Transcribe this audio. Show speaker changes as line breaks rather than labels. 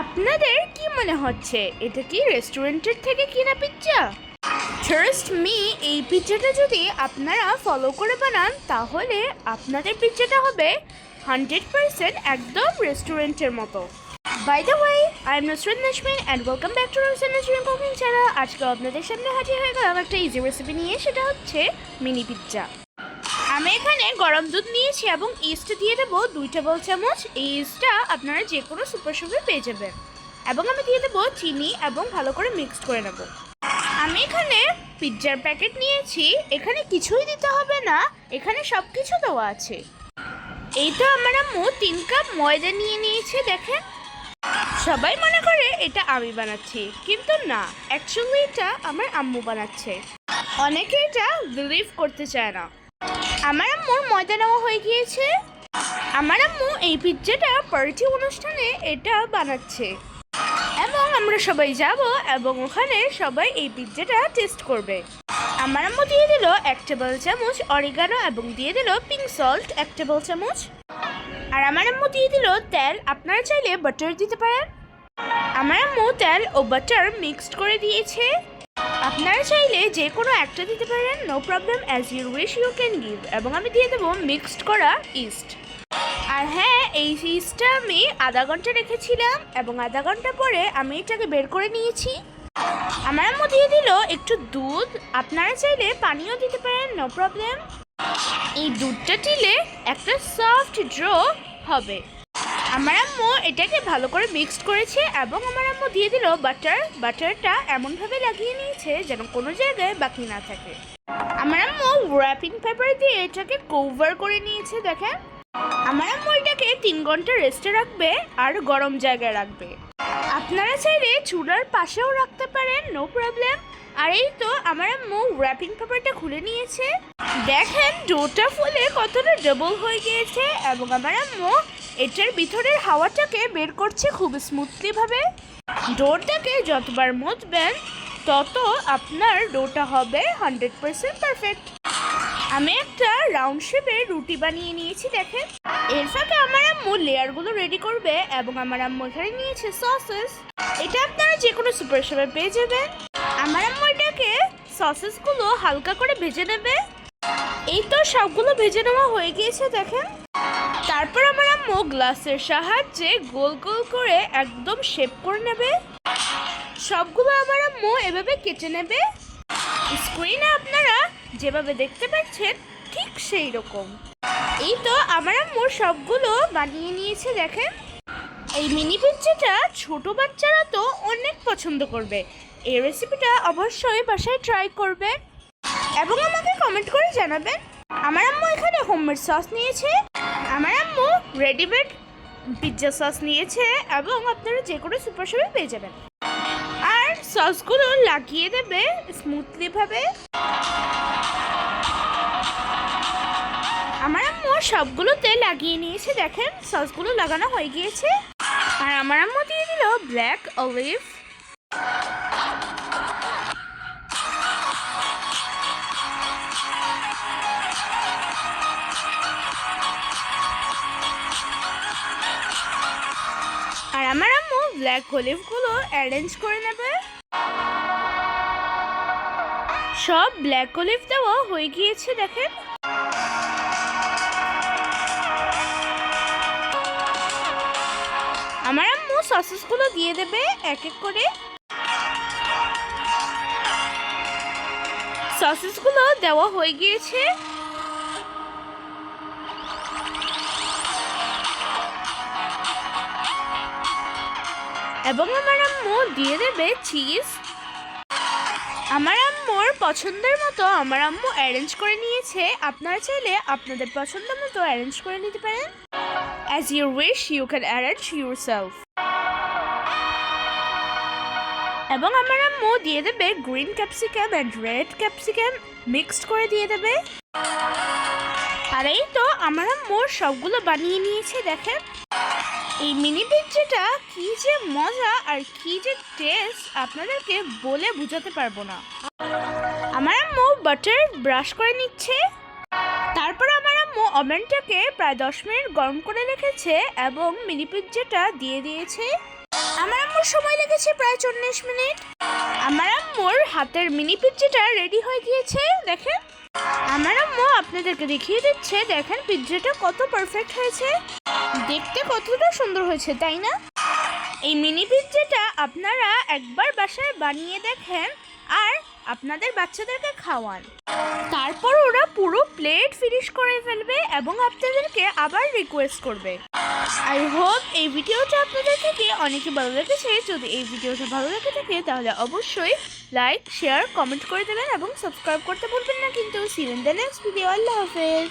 আপনাদের কি মনে হচ্ছে? এটা কি রেস্টুরেন্টের থেকে কিনা পিৎজা? ট্রাস্ট মি এই পিৎজাটা যদি আপনারা ফলো করে বানান, তাহলে আপনাদের পিৎজাটা হবে হান্ড্রেড পার্সেন্ট একদম রেস্টুরেন্টের মতো। By the way I am Nusrat Nazmin and welcome back to Nusrat Nazmin cooking channel আজকে আপনাদের সামনে হাজির হয়ে গেলাম একটা ইজি রেসিপি নিয়ে, সেটা হচ্ছে মিনি পিৎজা আমি এখানে গরম দুধ নিয়েছি এবং ইস্ট দিয়ে দেবো দুই টেবিল চামচ। এই ইস্টটা আপনারা যে কোনো সুপার শপে পেয়ে যাবেন। এবং আমি দিয়ে দেবো চিনি এবং ভালো করে মিক্স করে নেব। আমি এখানে পিৎজার প্যাকেট নিয়েছি। এখানে কিছুই দিতে হবে না। এখানে সব কিছু দেওয়া আছে। এই তো আমার আম্মু তিন কাপ ময়দা নিয়ে নিয়েছে, দেখেন। সবাই মনে করে এটা আমি বানাচ্ছি, কিন্তু না অ্যাকচুয়ালি এটা আমার আম্মু বানাচ্ছে। অনেকে এটা বিলিভ করতে চায় না। আমার আম্মুর ময়দা নেওয়া হয়ে গিয়েছে। আমার আম্মু এই পিৎজাটা পার্টি অনুষ্ঠানে এটা বানাচ্ছে। এবং আমরা সবাই যাব এবং ওখানে সবাই এই পিৎজাটা টেস্ট করবে। আমার আম্মু দিয়ে দিল এক টেবিল চামচ অরিগানো এবং দিয়ে দিল পিঙ্ক সল্ট এক টেবিল চামচ। আর আমার আম্মু দিয়ে দিল তেল, আপনারা চাইলে বাটার দিতে পারেন। আমার আম্মু তেল ও বাটার মিক্সড করে দিয়েছে। আপনারা চাইলে যে কোনো একটা দিতে পারেন no problem as your wish you can give এবং আমি দিয়ে দেবো মিক্সড করা ইস্ট আর হ্যাঁ এই ইস্টটা আমি আধা ঘণ্টা রেখেছিলাম এবং আধা ঘণ্টা পরে আমি এটাকে বের করে নিয়েছি। আমার আম্মু দিয়ে দিল একটু দুধ। আপনারা চাইলে পানিও দিতে পারেন নো প্রবলেম এই দুধটা দিলে একটা সফট ড্র হবে। আমার আম্মু এটাকে ভালো করে মিক্সড করেছে এবং আমার আম্মু দিয়ে দিল বাটার বাটারটা এমনভাবে লাগিয়ে নিয়েছে যেন কোনো জায়গায় বাকি না থাকে। আমার আম্মু র্যাপিং পেপার দিয়ে এটাকে কভার করে নিয়েছে, দেখেন। আমার আম্মু এটাকে তিন ঘণ্টা রেস্টে রাখবে আর গরম জায়গায় রাখবে। আপনারা চাইলে চুলার পাশেও রাখতে পারেন নো প্রবলেম আর এই তো আমার আম্মু র্যাপিং পেপারটা খুলে নিয়েছে। দেখেন ডোটা ফুলে কতটা ডবল হয়ে গিয়েছে এবং আমার আম্মু এটার ভিতরের হাওয়াটাকে বের করছে খুব স্মুথলি ভাবে। ডোরটাকে যতবার মুছবেন, তত আপনার ডোটা হবে হান্ড্রেড পারসেন্ট পারফেক্ট আমি একটা রাউন্ড শেপের রুটি বানিয়ে নিয়েছি, দেখেন। এর ফাঁকে আমার আম্মু লেয়ারগুলো রেডি করবে এবং আমার আম্মু এখানে নিয়েছে সসেস এটা আপনারা যে কোনো সুপার শপে পেয়ে যাবেন। আমার আম্মু এটাকে সসেসগুলো হালকা করে ভেজে নেবে। এই তো সবগুলো ভেজে নেওয়া হয়ে গিয়েছে, দেখেন। তারপর আমার আম্মু গ্লাসের সাহায্যে গোল গোল করে একদম শেপ করে নেবে। সবগুলো আমার আম্মু এভাবে কেটে নেবে। স্ক্রিনে আপনারা যেভাবে দেখতে পাচ্ছেন, ঠিক সেই রকম। এই তো আমার আম্মু সবগুলো বানিয়ে নিয়েছে, দেখেন। এই মিনি পিৎজাটা ছোট বাচ্চারা তো অনেক পছন্দ করবে। এই রেসিপিটা অবশ্যই বাসায় ট্রাই করবেন। এবং আমাকে কমেন্ট করে জানাবেন আমার আম্মু এখানে হোমমেড সস নিয়েছে। আমার আম্মু রেডিমেড পিৎজা সস নিয়েছে এবং আপনারা যে কোনো সুপার শপে পেয়ে যাবেন। আর সসগুলো লাগিয়ে দেবে স্মুথলিভাবে আমার আম্মু সবগুলোতে লাগিয়ে নিয়েছে, দেখেন সসগুলো লাগানো হয়ে গিয়েছে। আর আমার আম্মু দিয়ে দিল ব্ল্যাক অলিভ আর আমার আম্মু ব্ল্যাক অলিভগুলো অ্যারেঞ্জ করে নেবে। সব ব্ল্যাক অলিভ দেওয়া হয়ে গিয়েছে, দেখেন। আমার আম্মু সসেসগুলো দিয়ে দেবে এক এক করে। সসেসগুলো দেওয়া হয়ে গিয়েছে। এবং আমার আম্মু দিয়ে দেবে চিজ। আমার আম্মুর পছন্দের মতো আমার আম্মু অ্যারেঞ্জ করে নিয়েছে। আপনারা চাইলে আপনাদের পছন্দ মতো অ্যারেঞ্জ করে নিতে পারেন। As you wish you can arrange yourself এবং আমার আম্মু দিয়ে দেবে green capsicum and red capsicum mixed করে দিয়ে দেবে। আর এই তো আমার আম্মু সবগুলো বানিয়ে নিয়েছে, দেখেন। এই মিনি পিৎজাটা কি যে মজা আর কি যে টেস্ট আপনাদেরকে বলে বোঝাতে পারব না। আমার আম্মু বাটার ব্রাশ করে নিচ্ছে। তারপর আমার আম্মু ওভেনটাকে প্রায় দশ মিনিট গরম করে রেখেছে এবং মিনি পিৎজাটা দিয়ে দিয়েছে। আমার আম্মুর সময় লেগেছে প্রায় চল্লিশ মিনিট। আমার আম্মুর হাতের মিনি পিৎজাটা রেডি হয়ে গিয়েছে, দেখেন। আমার আম্মু আপনাদেরকে দেখিয়ে দিচ্ছে, দেখেন পিৎজাটা কত পারফেক্ট হয়েছে। দেখতে কতটা সুন্দর হয়েছে, তাই না? এই মিনি পিৎজাটা আপনারা একবার বাসায় বানিয়ে দেখেন আর আপনাদের বাচ্চাদেরকে খাওয়ান। তারপর ওরা পুরো প্লেট ফিনিশ করে ফেলবে এবং আপনাদেরকে আবার রিকোয়েস্ট করবে। আই হোপ এই ভিডিওটা আপনাদের থেকে অনেকে ভালো লেগেছে। যদি এই ভিডিওটা ভালো লেগে থাকে, তাহলে অবশ্যই লাইক শেয়ার কমেন্ট করে দেবেন এবং সাবস্ক্রাইব করতে ভুলবেন না। কিন্তু see in the next video আল্লাহ হাফেজ।